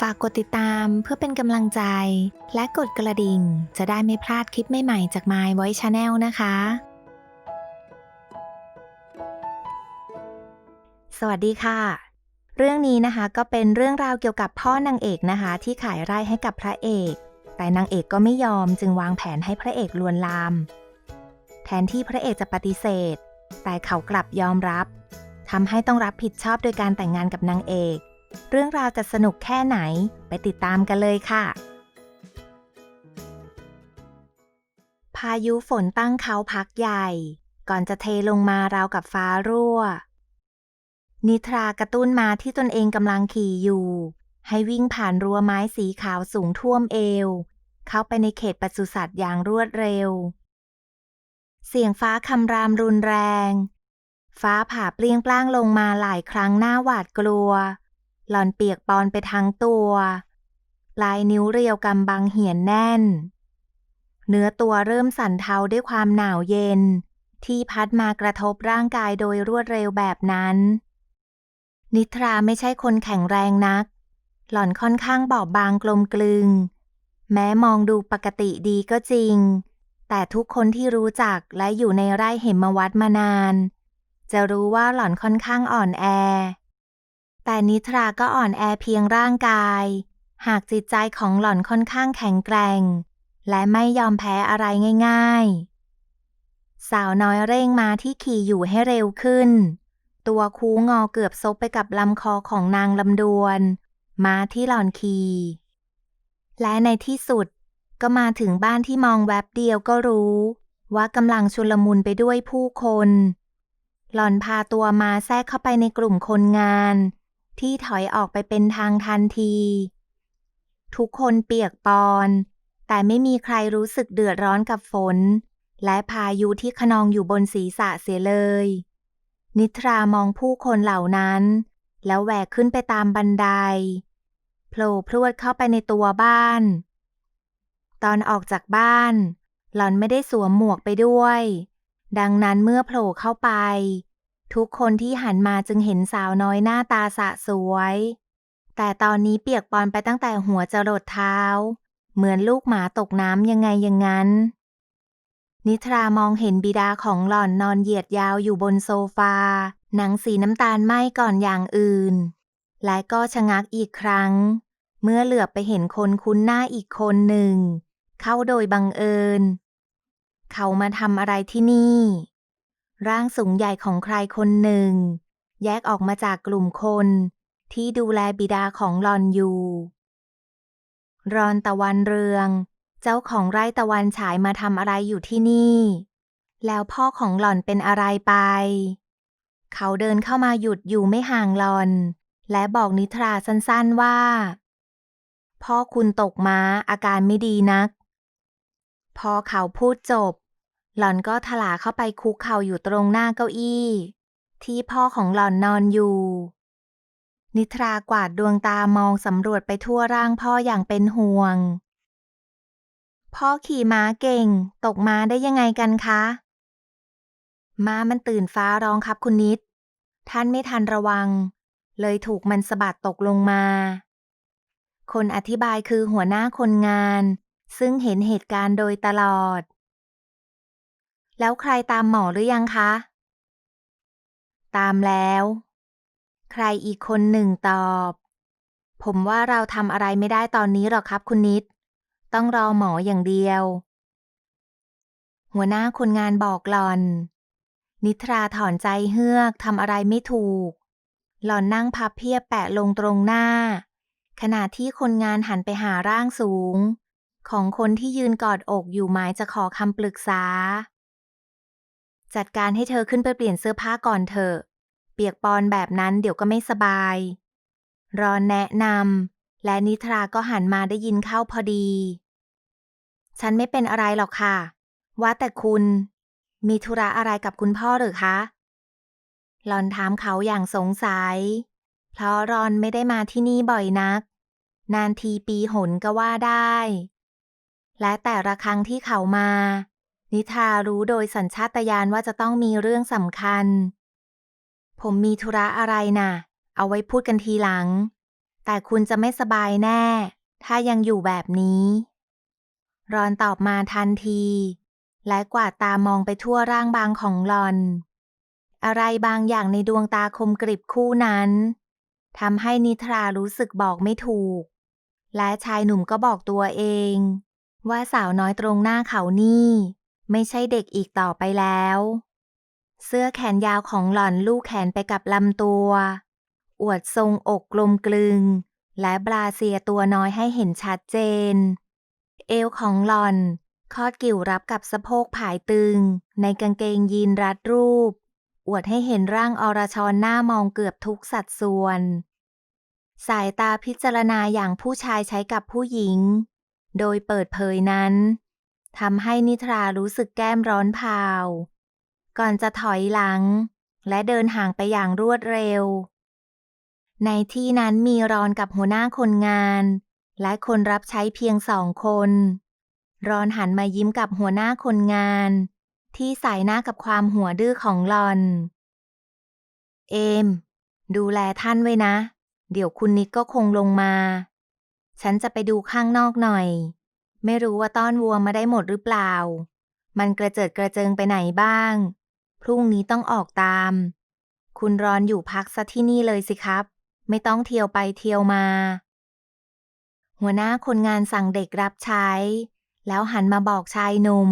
ฝากกดติดตามเพื่อเป็นกำลังใจ และกดกระดิ่ง จะได้ไม่พลาดคลิปใหม่ๆจาก My Voice Channel นะคะ สวัสดีค่ะ เรื่องนี้นะคะก็เป็นเรื่องราวเกี่ยวกับพ่อนางเอกนะคะ ที่ขายไร่ให้กับพระเอก แต่นางเอกก็ไม่ยอมจึงวางแผนให้พระเอกลวนลาม แทนที่พระเอกจะปฏิเสธ แต่เขากลับยอมรับทำให้ต้องรับผิดชอบโดยการแต่งงานกับนางเอก เรื่องราวจะสนุกแค่ไหนไปติดตามกันเลยค่ะ พายุฝนตั้งเขาพักใหญ่ ก่อนจะเทลงมาราวกับฟ้ารั่ว นิทรากระตุ้นมาที่ตนเองกำลังขี่อยู่ ให้วิ่งผ่านรั้วไม้สีขาวสูงท่วมเอว เข้าไปในเขตปศุสัตว์อย่างรวดเร็ว เสียงฟ้าคำรามรุนแรง ฟ้าผ่าเปลี่ยงปล้างลงมาหลายครั้งหน้าหวาดกลัว หล่อนเปียกปอนไปทั้งตัว ลายนิ้วเรียวกำบังเหี่ยนแน่น เนื้อตัวเริ่มสั่นเทาด้วยความหนาวเย็น ที่พัดมากระทบร่างกายโดยรวดเร็วแบบนั้น นิทราไม่ใช่คนแข็งแรงนัก หล่อนค่อนข้างบอบบางกลมกลึง แม้มองดูปกติดีก็จริง แต่ทุกคนที่รู้จักและอยู่ในไร่เหมวัดมานาน จะรู้ว่าหล่อนค่อนข้างอ่อนแอ แต่นิทราก็อ่อนแอเพียงร่างกาย หากจิตใจของหล่อนค่อนข้างแข็งแกร่ง และไม่ยอมแพ้อะไรง่าย ๆ สาวน้อยเร่งมาที่ขี่อยู่ให้เร็วขึ้น ตัวคูงอเกือบซบไปกับลำคอของนางลำดวนม้าที่หล่อนขี่ และในที่สุดก็มาถึงบ้านที่มองแวบเดียวก็รู้ ว่ากำลังชุลมุนไปด้วยผู้คน หล่อนพาตัวมาแทรกเข้าไปในกลุ่มคนงาน ที่ถอยออกไปเป็นทางทันที ทุกคนเปียกปอน แต่ไม่มีใครรู้สึกเดือดร้อนกับฝน และพายุที่ขนองอยู่บนศีรษะเสียเลย นิทรามองผู้คนเหล่านั้น แล้วแหวกขึ้นไปตามบันไดโผล่พรวดเข้าไปในตัวบ้าน ตอนออกจากบ้าน หล่อนไม่ได้สวมหมวกไปด้วย ดังนั้นเมื่อโผล่เข้าไป ทุกคนที่หันมาจึงเห็นสาวน้อยหน้าตาสะสวย แต่ตอนนี้เปียกปอนไปตั้งแต่หัวจรดเท้า เหมือนลูกหมาตกน้ำยังไงอย่างนั้น นิทรามองเห็นบิดาของหล่อนนอนเหยียดยาวอยู่บนโซฟา หนังสีน้ำตาลไหม้ก่อนอย่างอื่น และก็ชะงักอีกครั้ง เมื่อเหลือบไปเห็นคนคุ้นหน้าอีกคนหนึ่ง เข้าโดยบังเอิญ เขามาทำอะไรที่นี่ ร่างสูงใหญ่ของใครคนหนึ่ง แยกออกมาจากกลุ่มคน ที่ดูแลบิดาของหลอนอยู่ รอนตะวันเรือง เจ้าของไร่ตะวันฉายมาทำอะไรอยู่ที่นี่ แล้วพ่อของหล่อนเป็นอะไรไป เขาเดินเข้ามาหยุดอยู่ไม่ห่างหลอน และบอกนิทราสั้นๆว่า พ่อคุณตกม้าอาการไม่ดีนัก พอเขาพูดจบ หล่อนก็ถลาเข้าไปคุกเข่าอยู่ตรงหน้าเก้าอี้ ที่พ่อของหล่อนนอนอยู่ นิทรากวาดดวงตามองสำรวจไปทั่วร่างพ่ออย่างเป็นห่วง พ่อขี่ม้าเก่ง ตกม้าได้ยังไงกันคะ ม้ามันตื่นฟ้าร้องครับคุณนิด ท่านไม่ทันระวัง เลยถูกมันสะบัดตกลงมา คนอธิบายคือหัวหน้าคนงาน ซึ่งเห็นเหตุการณ์โดยตลอด แล้วใครตามหมอหรือยังคะ ตามแล้ว ใครอีกคนหนึ่งตอบ ผมว่าเราทำอะไรไม่ได้ตอนนี้หรอกครับคุณนิด ต้องรอหมออย่างเดียว หัวหน้าคนงานบอกหลอน นิทราถอนใจเฮือกทำอะไรไม่ถูก หลอนนั่งพับเพียบแปะลงตรงหน้า ขณะที่คนงานหันไปหาร่างสูง ของคนที่ยืนกอดอกอยู่หมายจะขอคำปรึกษา จัดการให้เธอขึ้นไปเปลี่ยนเสื้อผ้าก่อนเถอะ เปียกปอนแบบนั้นเดี๋ยวก็ไม่สบาย รอนแนะนำและนิทราก็หันมาได้ยินเข้าพอดี ฉันไม่เป็นอะไรหรอกค่ะ ว่าแต่คุณมีธุระอะไรกับคุณพ่อหรือคะ หลอนถามเขาอย่างสงสัย เพราะรอนไม่ได้มาที่นี่บ่อยนัก นานทีปีหนก็ว่าได้ และแต่ละครั้งที่เขามา นิทารู้โดยสัญชาตญาณว่าจะต้องมีเรื่องสำคัญ ผมมีธุระอะไรน่ะ เอาไว้พูดกันทีหลัง แต่คุณจะไม่สบายแน่ ถ้ายังอยู่แบบนี้ รอนตอบมาทันที และกวาดตามองไปทั่วร่างบางของหลอน อะไรบางอย่างในดวงตาคมกริบคู่นั้นทำให้นิทรารู้สึกบอกไม่ถูก และชายหนุ่มก็บอกตัวเอง ว่าสาวน้อยตรงหน้าเขานี่ ไม่ใช่เด็กอีกต่อไปแล้ว เสื้อแขนยาวของหล่อนลูกแขนไปกับลำตัว อวดทรงอกกลมกลึง และบราเซียตัวน้อยให้เห็นชัดเจน เอวของหล่อน คอดกิ่วรับกับสะโพกผายตึง ในกางเกงยีนรัดรูป อวดให้เห็นร่างอรชรหน้ามองเกือบทุกสัดส่วน สายตาพิจารณาอย่างผู้ชายใช้กับผู้หญิง โดยเปิดเผยนั้น ทำให้นิทรารู้สึกแก้มร้อนเผาก่อนจะถอยหลัง และเดินห่างไปอย่างรวดเร็ว ในที่นั้นมีรอนกับหัวหน้าคนงาน และคนรับใช้เพียงสองคน รอนหันมายิ้มกับหัวหน้าคนงาน ที่ใส่หน้ากับความหัวดื้อของหลอน เอม ดูแลท่านไว้นะ เดี๋ยวคุณนิดก็คงลงมา ฉันจะไปดูข้างนอกหน่อย ไม่รู้ว่าต้อนวัวมาได้หมดหรือเปล่า มันกระเจิดกระเจิงไปไหนบ้าง พรุ่งนี้ต้องออกตาม คุณรอนอยู่พักซะที่นี่เลยสิครับ ไม่ต้องเที่ยวไปเที่ยวมา หัวหน้าคนงานสั่งเด็กรับใช้ แล้วหันมาบอกชายหนุ่ม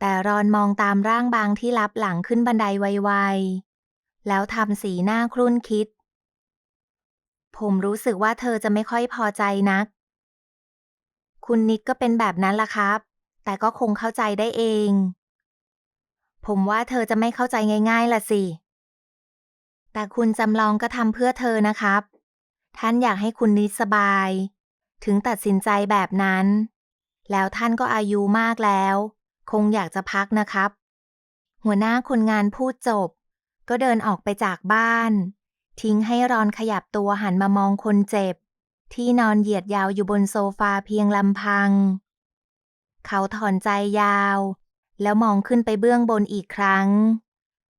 แต่รอนมองตามร่างบางที่ลับหลังขึ้นบันไดไวๆ แล้วทำสีหน้าครุ่นคิด ผมรู้สึกว่าเธอจะไม่ค่อยพอใจนัก คุณนิดก็เป็นแบบนั้นล่ะครับ แต่ก็คงเข้าใจได้เอง ผมว่าเธอจะไม่เข้าใจง่ายๆล่ะสิ แต่คุณจำลองก็ทำเพื่อเธอนะครับ ท่านอยากให้คุณนิดสบาย ถึงตัดสินใจแบบนั้น แล้วท่านก็อายุมากแล้ว คงอยากจะพักนะครับ หัวหน้าคนงานพูดจบ ก็เดินออกไปจากบ้าน ทิ้งให้รอนขยับตัวหันมามองคนเจ็บ ที่นอนเหยียดยาวอยู่บนโซฟาเพียงลำพัง เขาถอนใจยาว แล้วมองขึ้นไปเบื้องบนอีกครั้ง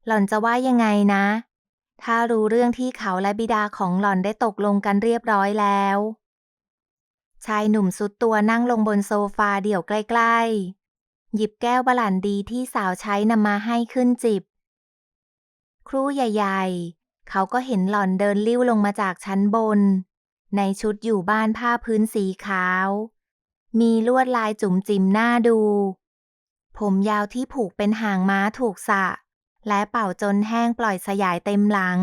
หล่อนจะว่ายังไงนะ ถ้ารู้เรื่องที่เขาและบิดาของหล่อนได้ตกลงกันเรียบร้อยแล้ว ชายหนุ่มสุดตัวนั่งลงบนโซฟาเดี่ยวใกล้ๆ หยิบแก้วบาลันดีที่สาวใช้นำมาให้ขึ้นจิบ ครู่ใหญ่ ๆ เขาก็เห็นหล่อนเดินลิ้วลงมาจากชั้นบน ในชุดอยู่บ้านผ้าพื้นสีขาว มีลวดลายจุ๋มจิ๋มหน้าดู ผมยาวที่ผูกเป็นหางม้าถูกสะ และเป่าจนแห้งปล่อยสยายเต็มหลัง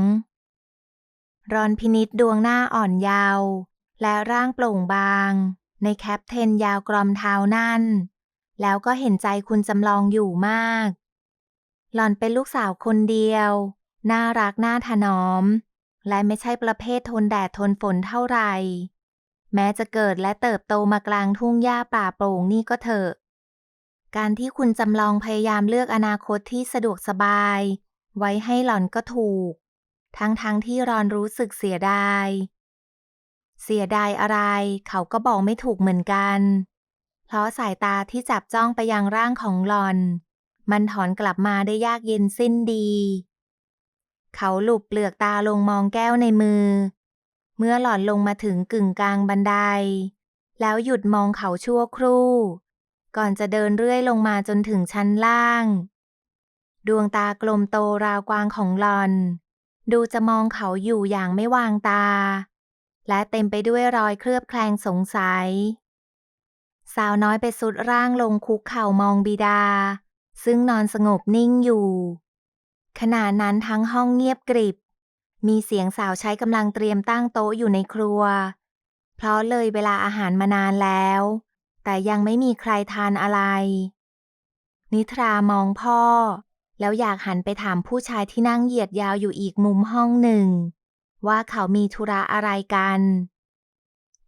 รอนพินิษดวงหน้าอ่อนยาว และร่างโปร่งบาง ในแคปเทนยาวกรอมเท้านั่น แล้วก็เห็นใจคุณจำลองอยู่มาก หล่อนเป็นลูกสาวคนเดียว น่ารักน่าถนอม และไม่ใช่ประเภททนแดดทนฝนเท่าไหร่แม้จะเกิดและเติบโตมากลางทุ่งหญ้าป่าโปร่งนี่ก็เถอะ การที่คุณจำลองพยายามเลือกอนาคตที่สะดวกสบาย ไว้ให้หล่อนก็ถูก ทั้งๆทที่รอนรู้สึกเสียดาย เสียดายอะไร เขาก็บอกไม่ถูกเหมือนกัน เพราะสายตาที่จับจ้องไปยังร่างของหลอน มันถอนกลับมาได้ยากเย็นสิ้นดี เขาหลุบเปลือกตาลงมองแก้วในมือ เมื่อหล่อนลงมาถึงกึ่งกลางบันได แล้วหยุดมองเขาชั่วครู่ ก่อนจะเดินเรื่อยลงมาจนถึงชั้นล่าง ดวงตากลมโตราวกวางของหลอน ดูจะมองเขาอยู่อย่างไม่วางตา และเต็มไปด้วยรอยเคลือบแคลงสงสัย สาวน้อยไปสุดร่างลงคุกเข่ามองบิดา ซึ่งนอนสงบนิ่งอยู่ ขณะนั้นทั้งห้องเงียบกริบ มีเสียงสาวใช้กำลังเตรียมตั้งโต๊ะอยู่ในครัว เพราะเลยเวลาอาหารมานานแล้ว แต่ยังไม่มีใครทานอะไร นิทรามองพ่อ แล้วอยากหันไปถามผู้ชายที่นั่งเหยียดยาวอยู่อีกมุมห้องหนึ่ง ว่าเขามีธุระอะไรกัน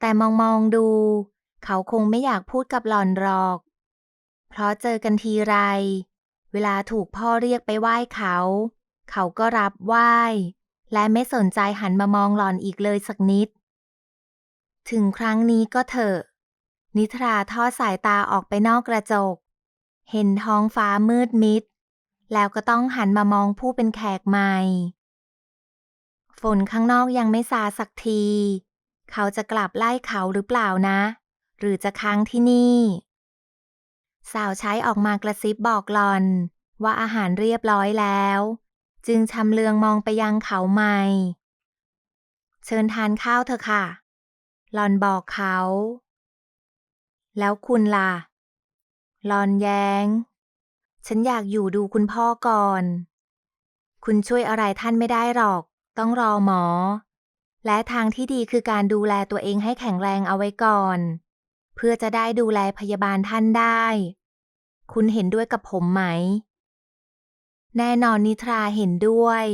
แต่มองมองดู เขาคงไม่อยากพูดกับหล่อนหรอก เพราะเจอกันทีไร เวลาถูกพ่อเรียกไปไหว้เขา เขาก็รับไหว้ และไม่สนใจหันมามองหล่อนอีกเลยสักนิด ถึงครั้งนี้ก็เถอะ นิทราทอดสายตาออกไปนอกกระจก เห็นท้องฟ้ามืดมิด แล้วก็ต้องหันมามองผู้เป็นแขกใหม่ ฝนข้างนอกยังไม่ซาสักที เขาจะกลับไล่เขาหรือเปล่านะ หรือจะค้างที่นี่ สาวใช้ออกมากระซิบบอกหลอน ว่าอาหารเรียบร้อยแล้ว จึงชำเลืองมองไปยังเขาใหม่ เชิญทานข้าวเถอะค่ะ หลอนบอกเขา แล้วคุณล่ะ หลอนแยง้ง ฉันอยากอยู่ดูคุณพ่อก่อน คุณช่วยอะไรท่านไม่ได้หรอก ต้องรอหมอ และทางที่ดีคือการดูแลตัวเองให้แข็งแรงเอาไว้ก่อน เพื่อจะได้ดูแลพยาบาลท่านได้ คุณเห็นด้วยกับผมไหม แน่นอนนิทราเห็นด้วย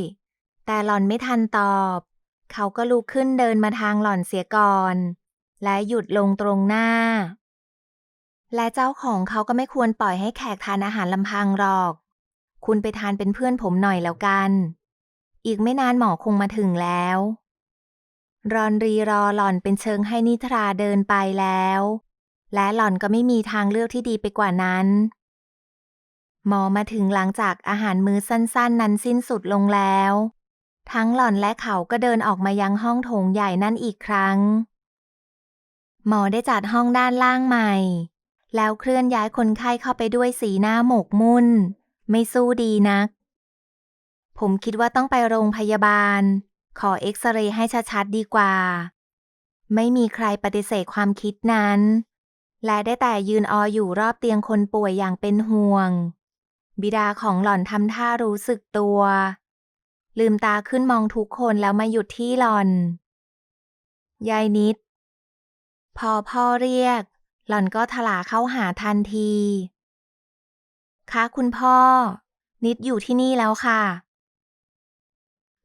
แต่หล่อนไม่ทันตอบ เขาก็ลุกขึ้นเดินมาทางหล่อนเสียก่อน และหยุดลงตรงหน้า และเจ้าของเขาก็ไม่ควรปล่อยให้แขกทานอาหารลำพังหรอก คุณไปทานเป็นเพื่อนผมหน่อยแล้วกัน อีกไม่นานหมอคงมาถึงแล้วรอนรีรอหล่อนเป็นเชิงให้นิทราเดินไปแล้ว และหล่อนก็ไม่มีทางเลือกที่ดีไปกว่านั้น หมอมาถึงหลังจากอาหารมื้อสั้นๆ นั้นสิ้นสุดลงแล้ว ทั้งหล่อนและเขาก็เดินออกมายังห้องโถงใหญ่นั่นอีกครั้ง หมอได้จัดห้องด้านล่างใหม่ แล้วเคลื่อนย้ายคนไข้เข้าไปด้วยสีหน้าหมกมุ่น ไม่สู้ดีนัก ผมคิดว่าต้องไปโรงพยาบาล ขอเอ็กซเรย์ให้ชัดๆดีกว่า ไม่มีใครปฏิเสธความคิดนั้น และได้แต่ยืนอออยู่รอบเตียงคนป่วยอย่างเป็นห่วง บิดาของหล่อนทำท่ารู้สึกตัว ลืมตาขึ้นมองทุกคนแล้วมาหยุดที่หล่อน ยายนิด พอพ่อเรียก หล่อนก็ถลาเข้าหาทันทีคะคุณพ่อ นิดอยู่ที่นี่แล้วค่ะ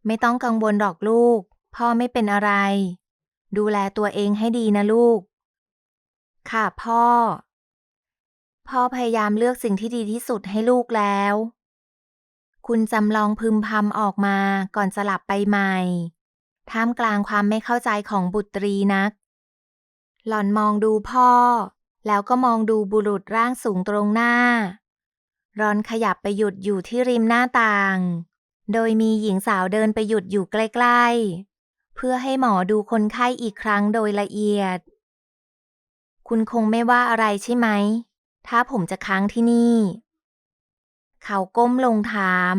ไม่ต้องกังวลหรอกลูก พ่อไม่เป็นอะไร ดูแลตัวเองให้ดีนะลูก ค่ะพ่อ พ่อพยายามเลือกสิ่งที่ดีที่สุดให้ลูกแล้ว คุณจำลองพึมพำออกมาก่อนจะหลับไปใหม่ ท่ามกลางความไม่เข้าใจของบุตรีนัก หล่อนมองดูพ่อ แล้วก็มองดูบุรุษร่างสูงตรงหน้า รอนขยับไปหยุดอยู่ที่ริมหน้าต่าง โดยมีหญิงสาวเดินไปหยุดอยู่ใกล้ ๆ เพื่อให้หมอดูคนไข้อีกครั้งโดยละเอียด คุณคงไม่ว่าอะไรใช่ไหม ถ้าผมจะค้างที่นี่ เขาก้มลงถาม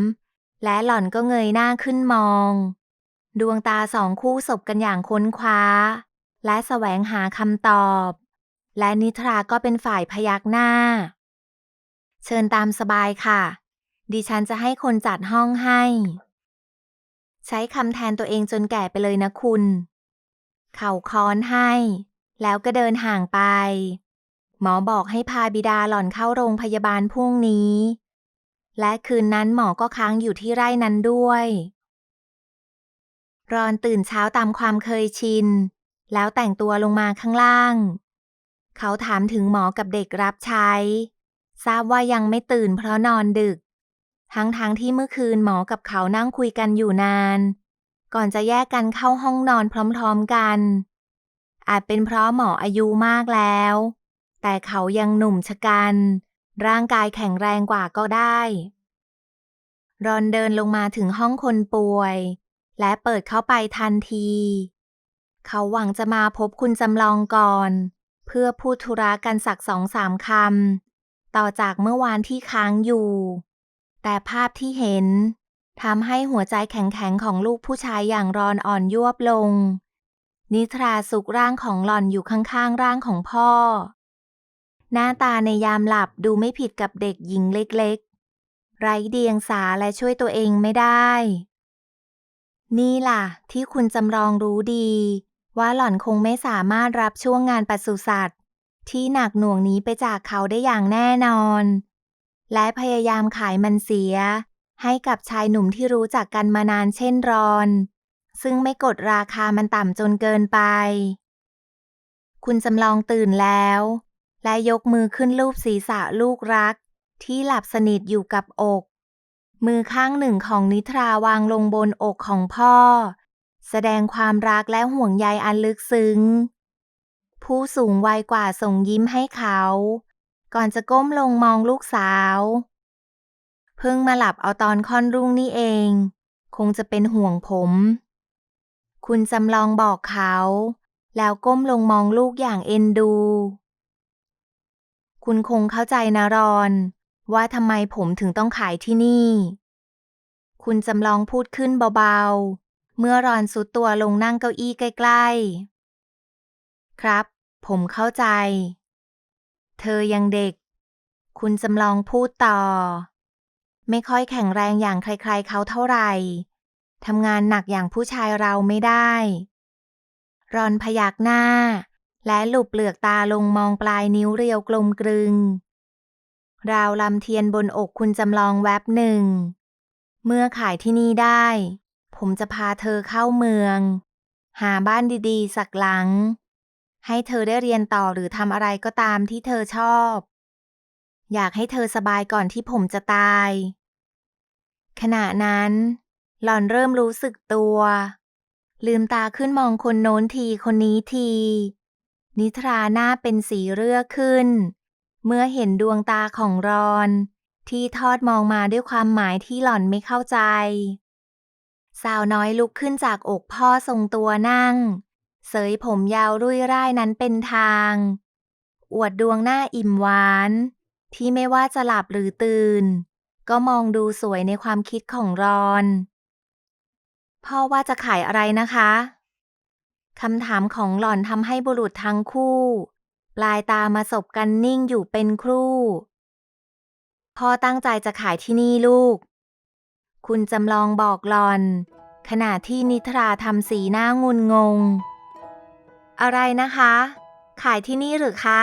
และหล่อนก็เงยหน้าขึ้นมอง ดวงตาสองคู่สบกันอย่างค้นคว้า และแสวงหาคำตอบ และนิทราก็เป็นฝ่ายพยักหน้า เชิญตามสบายค่ะ ดิฉันจะให้คนจัดห้องให้ ใช้คำแทนตัวเองจนแก่ไปเลยนะคุณ เขาค้อนให้ แล้วก็เดินห่างไป หมอบอกให้พาบิดาหล่อนเข้าโรงพยาบาลพรุ่งนี้ และคืนนั้นหมอก็ค้างอยู่ที่ไร่นั้นด้วย รอนตื่นเช้าตามความเคยชิน แล้วแต่งตัวลงมาข้างล่าง เขาถามถึงหมอกับเด็กรับใช้ ทราบว่ายังไม่ตื่นเพราะนอนดึก ทั้งๆทที่เมื่อคืนหมอกับเขานั่งคุยกันอยู่นาน ก่อนจะแยกกันเข้าห้องนอนพร้อม ๆกัน อาจเป็นเพราะหมออายุมากแล้ว แต่เขายังหนุ่มชะกัน ร่างกายแข็งแรงกว่าก็ได้ รอนเดินลงมาถึงห้องคนป่วย และเปิดเข้าไปทันที เขาหวังจะมาพบคุณจำลองก่อน เพื่อพูดธุระกันสักสองสามคำ ต่อจากเมื่อวานที่ค้างอยู่ แต่ภาพที่เห็นทำให้หัวใจแข็งๆของลูกผู้ชายอย่างรอนอ่อนยวบลง นิทราสุกร่างของหล่อนอยู่ข้างๆร่างของพ่อ หน้าตาในยามหลับดูไม่ผิดกับเด็กหญิงเล็กๆ ไร้เดียงสาและช่วยตัวเองไม่ได้ นี่ล่ะ ที่คุณจำลองรู้ดี ว่าหล่อนคงไม่สามารถรับช่วงงานปศุสัตว์ ที่หนักหน่วงนี้ไปจากเขาได้อย่างแน่นอน และพยายามขายมันเสีย ให้กับชายหนุ่มที่รู้จักกันมานานเช่นรอน ซึ่งไม่กดราคามันต่ำจนเกินไป คุณจำลองตื่นแล้ว และยกมือขึ้นลูบศีรษะลูกรัก ที่หลับสนิทอยู่กับอก มือข้างหนึ่งของนิทราวางลงบนอกของพ่อ แสดงความรักและห่วงใยอันลึกซึ้ง ผู้สูงวัยกว่าส่งยิ้มให้เขา ก่อนจะก้มลงมองลูกสาว เพิ่งมาหลับเอาตอนค่อนรุ่งนี่เอง คงจะเป็นห่วงผม คุณจำลองบอกเขา แล้วก้มลงมองลูกอย่างเอ็นดู คุณคงเข้าใจนะรอน ว่าทำไมผมถึงต้องขายที่นี่ คุณจำลองพูดขึ้นเบาๆ เมื่อรอนสุดตัวลงนั่งเก้าอี้ใกล้ๆ ครับ ผมเข้าใจ เธอยังเด็ก คุณจำลองพูดต่อ ไม่ค่อยแข็งแรงอย่างใครๆเขาเท่าไหร่ ทำงานหนักอย่างผู้ชายเราไม่ได้ รอนพยักหน้า และหลุบเปลือกตาลงมองปลายนิ้วเรียวกลมกลึง ราวลำเทียนบนอกคุณจำลองแวบหนึ่ง เมื่อขายที่นี่ได้ ผมจะพาเธอเข้าเมือง หาบ้านดีๆ สักหลัง ให้เธอได้เรียนต่อหรือทำอะไรก็ตามที่เธอชอบ อยากให้เธอสบายก่อนที่ผมจะตายขณะนั้น หล่อนเริ่มรู้สึกตัว ลืมตาขึ้นมองคนโน้นทีคนนี้ที นิทราหน้าเป็นสีเรือขึ้น เมื่อเห็นดวงตาของรอน ที่ทอดมองมาด้วยความหมายที่หล่อนไม่เข้าใจ สาวน้อยลุกขึ้นจากอกพ่อทรงตัวนั่ง เสยผมยาวรุ่ยร่ายนั้นเป็นทาง อวดดวงหน้าอิ่มหวาน ที่ไม่ว่าจะหลับหรือตื่นก็มองดูสวยในความคิดของรอน พ่อว่าจะขายอะไรนะคะคำถามของหล่อนทำให้บุรุษทั้งคู่ปลายตามาสบกันนิ่งอยู่เป็นครู่ พ่อตั้งใจจะขายที่นี่ลูก คุณจำลองบอกหลอน ขณะที่นิทราทำสีหน้างุนงง อะไรนะคะ ขายที่นี่หรือคะ